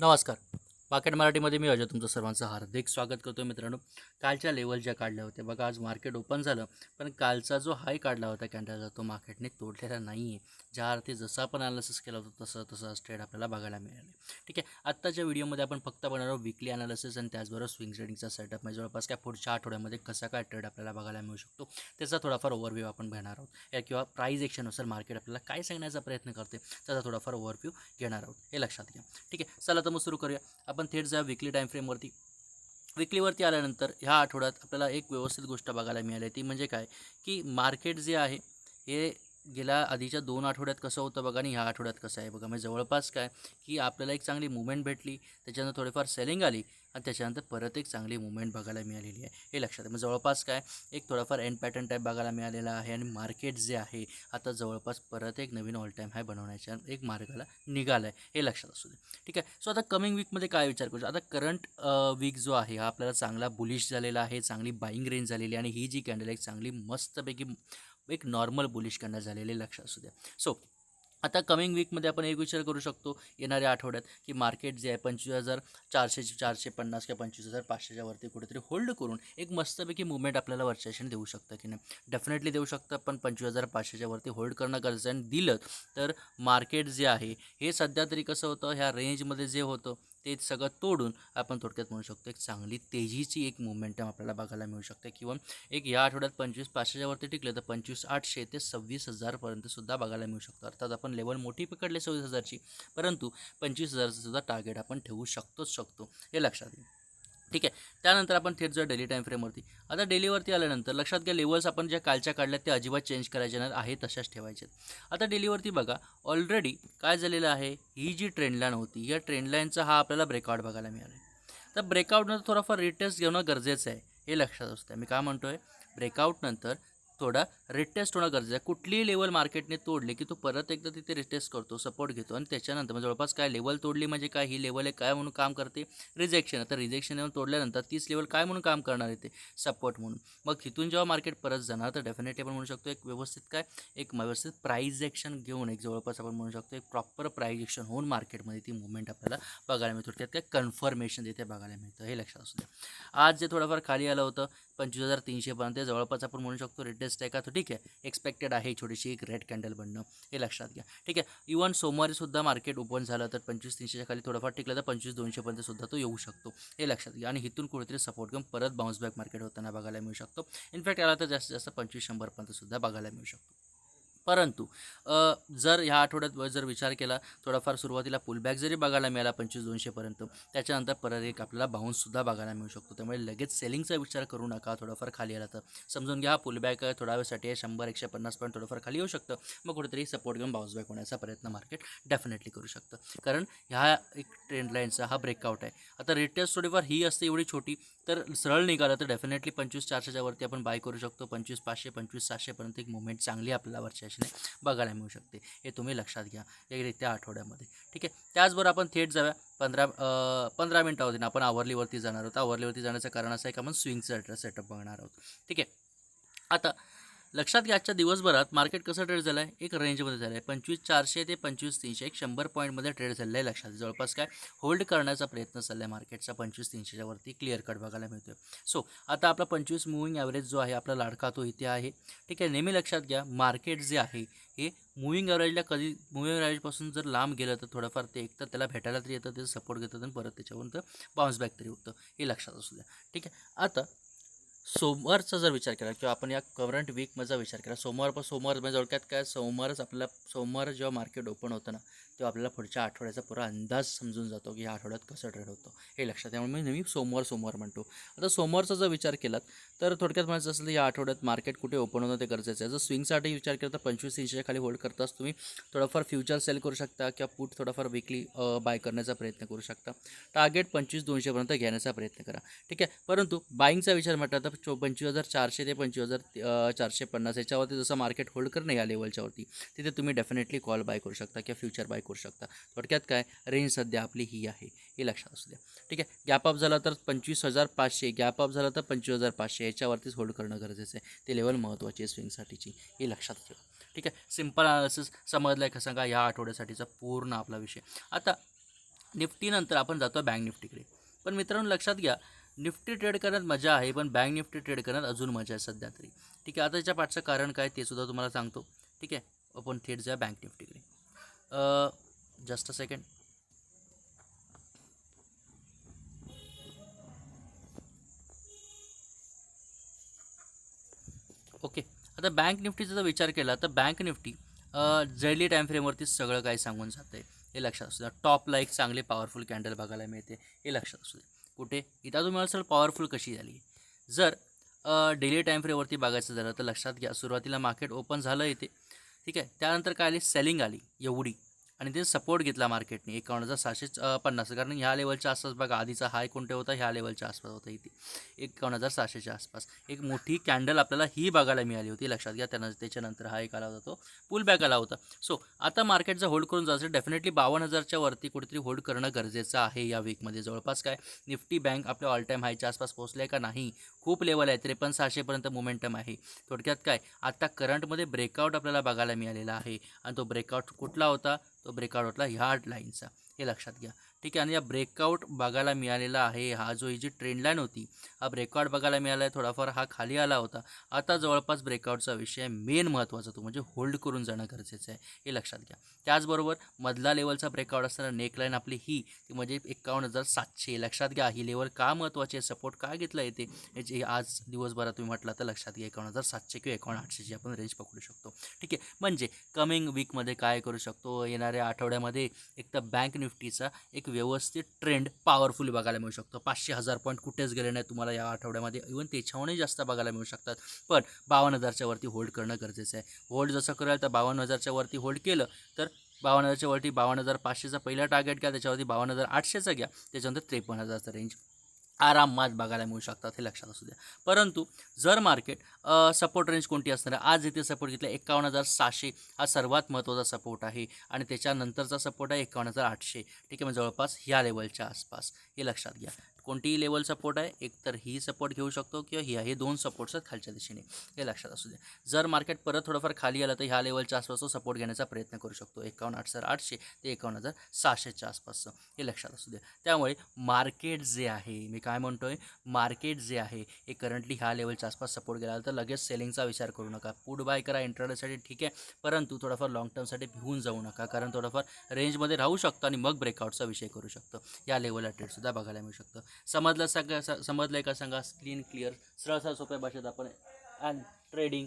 नमस्कार. मार्केट मराठीमध्ये मी अजय तुमचं सर्वांचं हार्दिक स्वागत करतो मित्रांनो. कालच्या लेवल ज्या काढल्या होत्या बघा आज मार्केट ओपन झालं पण कालचा जो हाय काढला होता कॅन्डलचा तो मार्केटने तोडलेला नाही आहे ज्या अर्थी जसं आपण अनालिसिस केला होता तसं तसं ट्रेड आपल्याला बघायला मिळाले. ठीक आहे आत्ताच्या व्हिडिओमध्ये आपण फक्त बघणार आहोत विकली अनालिसिस आणि त्याचबरोबर स्विंग ट्रेडिंगचा सेटअप म्हणजे जवळपास काय पुढच्या आठवड्यामध्ये कसा काय ट्रेड आपल्याला बघायला मिळू शकतो त्याचा थोडाफार ओव्हरव्ह्यू आपण घेणार आहोत. या किंवा प्राईज एक्शननुसार मार्केट आपल्याला काय सांगण्याचा प्रयत्न करते त्याचा थोडाफार ओव्हरव्ह्यू घेणार आहोत. हे लक्षात घ्या. ठीक आहे चला तर मग सुरू करूया. आपण थेट जा विकली टाईम फ्रेमवरती विकलीवरती आल्यानंतर ह्या आठवड्यात आपल्याला एक व्यवस्थित गोष्ट बघायला मिळाली. ती म्हणजे काय? की मार्केट जे आहे हे गेल्या आधीच्या दोन आठवड्यात कसं होतं बघा आणि ह्या आठवड्यात कसं आहे बघा. म्हणजे जवळपास काय की आपल्याला एक चांगली मुवमेंट भेटली त्याच्यानंतर थोडीफार सेलिंग आली आणि त्याच्यानंतर परत एक चांगली मुवमेंट बघायला मिळालेली आहे. हे लक्षात आहे. मग जवळपास काय एक थोडाफार एंड पॅटर्न टाईप बघायला मिळालेला आहे आणि मार्केट जे आहे आता जवळपास परत एक नवीन ऑल टाईम हाय बनवण्याच्या एक मार्गाला निघाला आहे हे लक्षात असू दे. ठीक आहे? सो आता कमिंग वीकमध्ये काय विचार करू आता करंट वीक जो आहे हा आपल्याला चांगला बुलिश झालेला आहे चांगली बाईंग रेंज झालेली आहे आणि ही जी कॅन्डल आहे चांगली मस्तपैकी एक नॉर्मल बुलिश कॅन्डल झालेले लक्षात असू द्या. सो आता कमिंग वीकमध्ये आपण एक विचार करू शकतो येणाऱ्या आठवड्यात की मार्केट जे आहे पंचवीस हजार चारशे चारशे पन्नास किंवा पंचवीस हजार पाचशेच्या वरती कुठेतरी होल्ड करून एक मस्तपैकी मुवमेंट आपल्याला वर्षाशन देऊ शकतं की नाही? डेफिनेटली देऊ शकतं पण पंचवीस हजार पाचशेच्या वरती होल्ड करणं गरजेचं आणि दिलं तर मार्केट जे आहे हे सध्या तरी कसं होतं ह्या रेंजमध्ये जे होतं ते सगळं तोडून आपण थोडक्यात म्हणू शकतो एक चांगली तेजीची एक मुवमेंटम आपल्याला बघायला मिळू शकते. किंवा एक या आठवड्यात पंचवीस पाचशेच्या वरती टिकलं तर पंचवीस आठशे ते सव्वीस हजारपर्यंत सुद्धा बघायला मिळू शकतो. अर्थात आपण लेवल मोठी पकडले सव्वीस हजारची परंतु पंचवीस हजारचं सुद्धा टार्गेट आपण ठेवू शकतोच शकतो. हे लक्षात येईल ठीक आहे. त्यानंतर आपण थेट जर डेली टाईम फ्रेमवरती आता डेलीवरती आल्यानंतर लक्षात घ्या लेवल्स आपण ज्या कालच्या काढल्यात त्या अजिबात चेंज करायचे नाही आहे तशाच ठेवायचे आता डेलीवरती बघा ऑलरेडी काय झालेलं आहे? ही जी ट्रेंडलाईन होती या ट्रेंडलाईनचा हा आपल्याला ब्रेकआउट बघायला मिळाला तर ब्रेकआउटनंतर थोडाफार रिटेस्ट घेणं गरजेचं आहे हे लक्षात असतं मी काय म्हणतो आहे ब्रेकआउटनंतर थोडा रिटेस्ट होणं गरजेचं आहे. कुठलीही लेवल मार्केटने तोडली की तो परत एकदा तिथे रिटेस्ट करतो सपोर्ट घेतो. आणि त्याच्यानंतर म्हणजे जवळपास काय लेवल तोडली म्हणजे काय? ही लेवल आहे काय म्हणून काम करते? रिजेक्शन आता रिजेक्शन येऊन तोडल्यानंतर तीच लेवल काय म्हणून काम करणार येते सपोर्ट म्हणून. मग तिथून जेव्हा मार्केट परत जाणार तर डेफिनेटली आपण म्हणू शकतो एक व्यवस्थित काय? एक व्यवस्थित प्राईजेक्शन घेऊन एक जवळपास आपण म्हणू शकतो एक प्रॉपर प्राईजेक्शन होऊन मार्केटमध्ये ती मुवमेंट आपल्याला बघायला मिळतो. त्यात काय कन्फर्मेशन तिथे बघायला मिळतं. हे लक्षात असू द्या. आज जे थोडंफार खाली आलं होतं पंचवीस हजार तीनशेपर्यंत जवळपास आपण म्हणू शकतो रिटेस्ट आहे का? तर ठीक आहे. एक्सपेक्टेड आहे छोटीशी एक रेड कॅन्डल बनणं. हे लक्षात घ्या. ठीक आहे. इवन सोमवारी सुद्धा मार्केट ओपन झालं तर पंचवीस तीनशेच्या खाली थोडंफार टिकलं तर पंचवीस दोनशेपर्यंत सुद्धा तो येऊ शकतो. हे लक्षात घ्या. आणि इथून कुठेतरी सपोर्ट घेऊन परत बाउन्स बॅक मार्केट होताना बघायला मिळू शकतो. इनफॅक्ट याला तर जास्तीत जास्त पंचवीस शंभरपर्यंत सुद्धा बघायला मिळू शकतो. परंतु जर ह्या आठवड्यात जर विचार केला थोडाफार सुरुवातीला पुलबॅक जरी बघायला मिळाला पंचवीस दोनशेपर्यंत त्याच्यानंतर परत एक आपल्याला बाउन्ससुद्धा बघायला मिळू शकतो. त्यामुळे लगेच सेलिंगचा विचार करू नका थोडंफार खाली आला तर. समजून घ्या हा पुलबॅक थोड्या वेळसाठी शंभर एकशे पन्नास पॉईंट थोडंफार खाली येऊ शकतं. मग कुठेतरी सपोर्ट घेऊन बाउन्स बॅक होण्याचा प्रयत्न मार्केट डेफिनेटली करू शकतं. कारण ह्या एक ट्रेंड लाईनचा हा ब्रेकआउट आहे. आता रिटेस्ट थोडीफार ही असते एवढी छोटी तर सरळ निघालं तर डेफिनेटली पंचवीस चारशेच्या वरती आपण बाय करू शकतो. पंचवीस पाचशे पंचवीस सातशेपर्यंत एक मुवमेंट चांगली आपल्याला दिशेने बघायला मिळू शकते. हे तुम्ही लक्षात घ्या. एकरित्या आठवड्यामध्ये. ठीक आहे? त्याचबरोबर आपण थेट जाऊया. पंधरा पंधरा मिनटावरती आपण आवरलीवरती जाणार आहोत. आवरलीवरती जाण्याचं कारण असं आहे की आपण स्विंगचं सेटअप बघणार आहोत. ठीक आहे? आता लक्षात घ्या आजच्या दिवसभरात मार्केट कसं ट्रेड झालं आहे एक रेंजमध्ये झालं आहे पंचवीस चारशे ते पंचवीस तीनशे एक शंभर पॉईंटमध्ये ट्रेड झालेलं आहे लक्षात. जवळपास काय? होल्ड करण्याचा प्रयत्न चालला आहे मार्केटचा पंचवीस तीनशेच्या वरती क्लिअर कट बघायला मिळतो सो आता आपला पंचवीस मुव्हिंग ॲव्हरेज जो आहे आपला लाडका तो इथे आहे. ठीक आहे? नेहमी लक्षात घ्या मार्केट जे आहे हे मुव्हिंग ॲव्हरेजला कधी मुव्हिंग ॲव्हरेजपासून जर लांब गेलं तर थोडंफार ते एक तर त्याला भेटायला तरी येतं त्याचं सपोर्ट घेतं आणि परत त्याच्यावरून तर बाउन्स बॅक तरी होतं. हे लक्षात असू द्या. ठीक आहे? आता सोमवारचा जर विचार केला किंवा आपण या करंट वीकमधचा विचार केला सोमवार सोमवार म्हणजे थोडक्यात काय सोमवारच आपल्याला सोमवार जेव्हा मार्केट ओपन होतं ना तेव्हा आपल्याला पुढच्या आठवड्याचा पुरा अंदाज समजून जातो की ह्या आठवड्यात कसं ट्रेड होतं. हे लक्षात त्यामुळे मी नेहमी सोमवार सोमवार म्हणतो. आता सोमवारचा जर विचार केलात तर थोडक्यात म्हणायचं असेल या आठवड्यात मार्केट कुठे ओपन होणं ते गरजेचं आहे. जर स्विंगसाठी विचार केला तर पंचवीस तीनशेच्या खाली होल्ड करताच तुम्ही थोडंफार फ्युचर सेल करू शकता किंवा पुट थोडाफार विकली बाय करण्याचा प्रयत्न करू शकता. टार्गेट पंचवीस दोनशेपर्यंत घेण्याचा प्रयत्न करा. ठीक आहे? परंतु बाईंगचा विचार म्हटला तर चो पंचवीस हजार चारशे ते पंचवीस हजार चारशे पन्नास याच्यावरती जसं मार्केट होल्ड करणं या लेवलच्यावरती तिथे तुम्ही डेफिनेटली कॉल बाय करू शकता किंवा फ्युचर बाय करू शकता. थोडक्यात काय? रेंज सध्या आपली ही आहे हे लक्षात असू द्या. ठीक आहे? गॅप अप झाला तर पंचवीस हजार पाचशे गॅप अप झाला तर पंचवीस हजार पाचशे याच्यावरतीच होल्ड करणं गरजेचं आहे. ते लेवल महत्त्वाची आहे स्विंगसाठीची हे लक्षात ठेवा. ठीक आहे? सिंपल अनालिसिस समजलं आहे का सांगा? या आठवड्यासाठीचा पूर्ण आपला विषय. आता निफ्टीनंतर आपण जातो बँक निफ्टीकडे. पण मित्रांनो लक्षात घ्या निफ्टी ट्रेड करण्यात मजा आहे पण बँक निफ्टी ट्रेड करण्यात अजून मजा आहे सध्या तरी. ठीक आहे आता याच्या पाठचं कारण काय ते सुद्धा तुम्हाला सांगतो. ठीक आहे आपण थेट जाऊया बँक निफ्टीकडे. जस्ट अ सेकंड ओके आता बँक निफ्टीचा जर विचार केला तर बँक निफ्टी जैली टाईम फ्रेमवरतीच सगळं काही सांगून जातं आहे हे लक्षात असू द्या. टॉपला एक चांगले पॉवरफुल कॅन्डल बघायला मिळते. हे लक्षात असू द्या. कुठे? इथं तुम्ही असेल पॉवरफुल कशी झाली? जर डेली टाईम फ्रेमवरती बघायचं झालं तर लक्षात घ्या सुरुवातीला मार्केट ओपन झालं इथे. ठीक आहे? त्यानंतर काय आली? सेलिंग आली एवढी. आणि ते सपोर्ट घेतला मार्केटने एकावन्न हजार सहाशे पन्नास. कारण ह्या लेवलच्या आसपास बघा आधीचा हाय कोणते होता? ह्या लेवलच्या आसपास होता इथे. एकावन्न हजार सहाशेच्या आसपास. एक मोठी कॅन्डल आपल्याला ही बघायला मिळाली होती लक्षात घ्या. त्यानं त्याच्यानंतर हा एक आला होता तो पुल बॅक आला होता. सो आता मार्केट जर होल्ड करून जायचं डेफिनेटली बावन्न हजारच्या वरती कुठेतरी होल्ड करणं गरजेचं आहे या वीकमध्ये जवळपास काय निफ्टी बँक आपल्या ऑल टाईम हायच्या आसपास पोहोचले आहे का नाही? खूप लेवल आहे. त्रेपन्न सहाशेपर्यंत मोमेंटम आहे. थोडक्यात काय आता करंटमध्ये ब्रेकआउट आपल्याला बघायला मिळालेला आहे. आणि तो ब्रेकआउट कुठला होता? तो ब्रेकआउट होतला ह्या लाईनचा हे लक्षात घ्या. ठीक आहे आणि या ब्रेकआउट बघायला मिळालेला आहे. हा जो ही जी ट्रेंडलाईन होती हा ब्रेकआउट बघायला मिळाला आहे थोडाफार हा खाली आला होता. आता जवळपास ब्रेकआउटचा विषय मेन महत्त्वाचा तो म्हणजे होल्ड करून जाणं गरजेचं आहे. हे लक्षात घ्या. त्याचबरोबर मधला लेवलचा ब्रेकआउट असताना नेकलाईन आपली ही ती म्हणजे एकावन्न हजार सातशे. लक्षात घ्या ही लेवल का महत्त्वाची आहे? सपोर्ट का घेतला येते याची आज दिवसभरात तुम्ही म्हटलं तर लक्षात घ्या एकावन्न हजार सातशे किंवा एकावन्न आठशेची आपण रेंज पकडू शकतो. ठीक आहे? म्हणजे कमिंग वीकमध्ये काय करू शकतो? येणाऱ्या आठवड्यामध्ये एक तर बँक निफ्टीचा एक व्यवस्थित ट्रेंड पॉवरफुल बघायला मिळू शकतो. पाचशे हजार पॉईंट कुठेच गेले नाही तुम्हाला या आठवड्यामध्ये. इव्हन त्याच्याहूनही जास्त बघायला मिळू शकतात. पण बावन्न हजारच्या वरती होल्ड करणं गरजेचं आहे. होल्ड जसं कराल तर बावन्न हजारच्या वरती होल्ड केलं तर बावन्न हजारच्या वरती बावन्न हजार पाचशेचा पहिला टार्गेट घ्या. त्याच्यावरती बावन्न हजार आठशेचा घ्या. त्याच्यानंतर त्रेपन्न हजारचा रेंज आरामात बघायला मिळू शकतात हे लक्षात असू द्या. परंतु जर मार्केट सपोर्ट रेंज कोणती असणार आज इथे सपोर्ट घेतला एकावन्न हजार सहाशे हा सर्वात महत्त्वाचा सपोर्ट आहे आणि त्याच्यानंतरचा सपोर्ट आहे एकावन्न हजार आठशे. ठीक आहे म्हणजे जवळपास ह्या लेवलच्या आसपास हे लक्षात घ्या. कोणतीही लेवल सपोर्ट आहे एक तर ही सपोर्ट घेऊ शकतो किंवा ही हे दोन सपोर्ट्स आहेत खालच्या दिशेने हे लक्षात असू द्या. जर मार्केट परत थोडंफार खाली आलं तर ह्या लेवलच्या आसपास तो सपोर्ट घेण्याचा प्रयत्न करू शकतो. एकावन्न आठ हजार आठशे ते एकावन्न हजार सहाशेच्या आसपासचं हे लक्षात असू दे त्यामुळे मार्केट जे आहे मी काय म्हणतो आहे मार्केट जे आहे हे करंटली ह्या लेवलच्या आसपास सपोर्ट गेला तर लगेच सेलिंगचा विचार करू नका. पुट बाय करा इंटरनेटसाठी ठीक आहे परंतु थोडाफार लॉंग टर्मसाठी भिवून जाऊ नका कारण थोडंफार रेंजमध्ये राहू शकतो आणि मग ब्रेकआउटचा विषय करू शकतो. या लेवलला ट्रेडसुद्धा बघायला मिळू शकतं. समजलं सगळं स- समजलं आहे का सांगा क्लीन क्लिअर सरळ सरळ सोप्या भाषेत आपण अँड ट्रेडिंग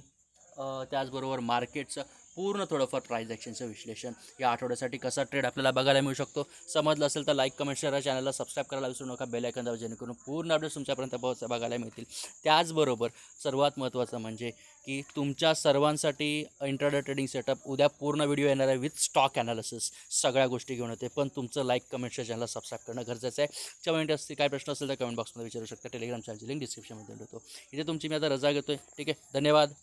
त्याचबरोबर मार्केटचं पूर्ण थोडंफार प्राईज ॲक्शनचं विश्लेषण या आठवड्यासाठी कसा ट्रेड आपल्याला बघायला मिळू शकतो. समजलं असेल तर लाईक कमेंट शेअर चॅनलला सबस्क्राईब करायला विसरू नका. बेल आयकन दाबा जेणेकरून पूर्ण अपडेट्स तुमच्यापर्यंत पोहोच बघायला मिळतील. त्याचबरोबर सर्वात महत्त्वाचं म्हणजे की तुमच्या सर्वांसाठी इंटरडे ट्रेडिंग सेटअप उद्या पूर्ण व्हिडिओ येणार आहे विथ स्टॉक ॲनालिसिस सगळ्या गोष्टी घेऊन येते. पण तुमचं लाईक कमेंट शेअर चॅनलला सबस्क्राईब करणं गरजेचं आहे. कमेंट इंटरेस्टची काय प्रश्न असेल तर कमेंट बॉक्समध्ये विचारू शकता. टेलिग्राम चॅनलची लिंक डिस्क्रिप्शनमध्ये देतो. इथे तुमची मी आता रजा घेतो आहे ठीक आहे? धन्यवाद.